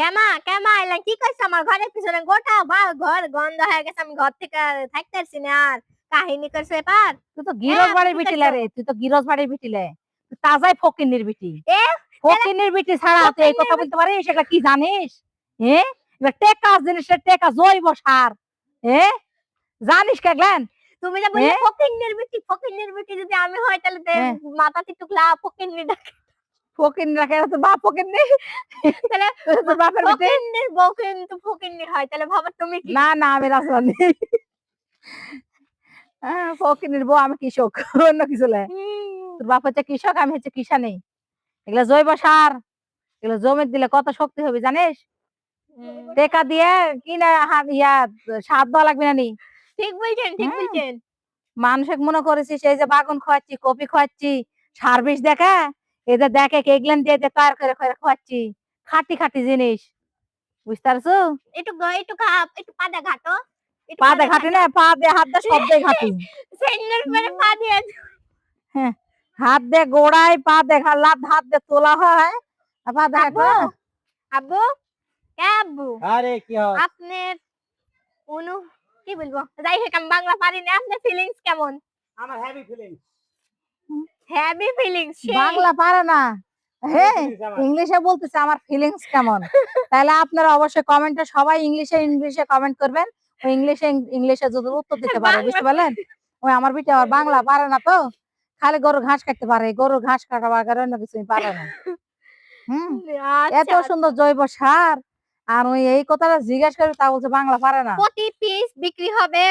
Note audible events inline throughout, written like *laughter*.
কেমা কেমা এলা? কি কইছ আমার ঘরের পিছনে? গোটা বা ঘর গন্ধ হয়ে গেছে আমি ঘর থেকে থাকতে পারছি না আর। কাহিনী করছে এবার? তুই তো গিরস হ্যাঁ, বাড়ির বিটিলে রে তুই তো গিরস বাড়ির বিটিলে তুই তাজাই ফকিন্নির বিটি। এ, ফকিন্নির বিটি ছাড়া তুই এই কথা বলতে পারিস? সেটা কি জানিস? হ্যাঁ এবার টেকা জিনিসের টেকা জৈব সার। হ্যাঁ জানিস কে গ্লেন? তুমি যে বললে এ? ফকিন্নির বিটি ফকিন্নির বিটি যদি আমি হয় তাহলে মাথা হ্যাঁ। মাথা টুকলা ফকিন্নি ডাকে। ফকিন রাখে তোর বাপ ফকিন্নি। তাহলে *laughs* তোর বাপের কিন্তু ফকিন্নি হয় তাহলে ভাবো তুমি কি? না না আমি রাজরানি ফকিনের বউ আমি কৃষক অন্য কিছু লে। তোর বাপ হচ্ছে কৃষক আমি হচ্ছে কিষানি। এগুলো জৈব সার এগুলো জমি দিলে কত শক্তি হবে জানিস। টেকা দিয়ে কিনা ইয়া সার দেওয়া লাগবে না নি। ঠিক বলছেন ঠিক হুম। বলছেন। মানুষে মনে করেছিস এই যে বাগুন খোয়াচ্ছি কপি খোয়াচ্ছি সার বিষ দেখা? এদের দেখে কেগলেন দিয়ে দিয়ে তৈরি করে করে খাওয়াচ্ছি। খাটি খাটি জিনিস। বুঝতে পারছ একটু গ- একটু খা একটু পাদা ঘাটো। একটু পা দিয়ে ঘাটি না পা দিয়ে হাত দিয়ে সব দিয়ে ঘাটি। সেন্ডেল পরে পা দিয়ে হাত দিয়ে গোড়ায় পা দেখা লাভ হাত দিয়ে তোলা হয়। আর পা দেখা আব্বু কে আব্বু আরে কি হয়? আপনার অনু কি বলব? যাই হোক আমি বাংলা পারি না। আপনার ফিলিংস কেমন? আমার heavy feeling heavy feelings Bangla পারে না। হ্যাঁ আমার। ইংলিশে বলতেছে আমার ফিলিংস কেমন? তাহলে আপনারা অবশ্যই কমেন্টে সবাই ইংলিশে ইংলিশে কমেন্ট করবেন। ওই ইংলিশে ইংলিশে যদি উত্তর দিতে পারে বুঝতে পারলেন? ওই আমার বিটা আবার বাংলা পারে না তো? খালি গরু ঘাস কাটতে পারে। গরু ঘাস কাটা বাগার অন্য কিছু পারে না। হুম? এত আচ্ছা। সুন্দর জৈব সার। আর ওই এই কথাটা জিজ্ঞাসা করে তা বলছে বাংলা পারে না। প্রতি পিস বিক্রি হবে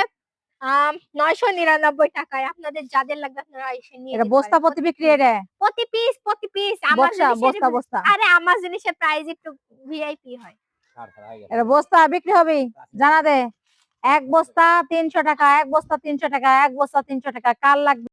নয়শো নিরানব্বই টাকায় আপনাদের যাদের লাগবে আপনারা এসে নিয়ে এটা বস্তা প্রতি বিক্রি এটা প্রতি পিস প্রতি পিস। আমার বস্তা বস্তা বস্তা। আরে আমার জিনিসের প্রাইস একটু ভিআইপি হয়। এটা বস্তা বিক্রি হবে জানা দে এক বস্তা তিনশো টাকা এক বস্তা তিনশো টাকা এক বস্তা তিনশো টাকা। কার লাগবে?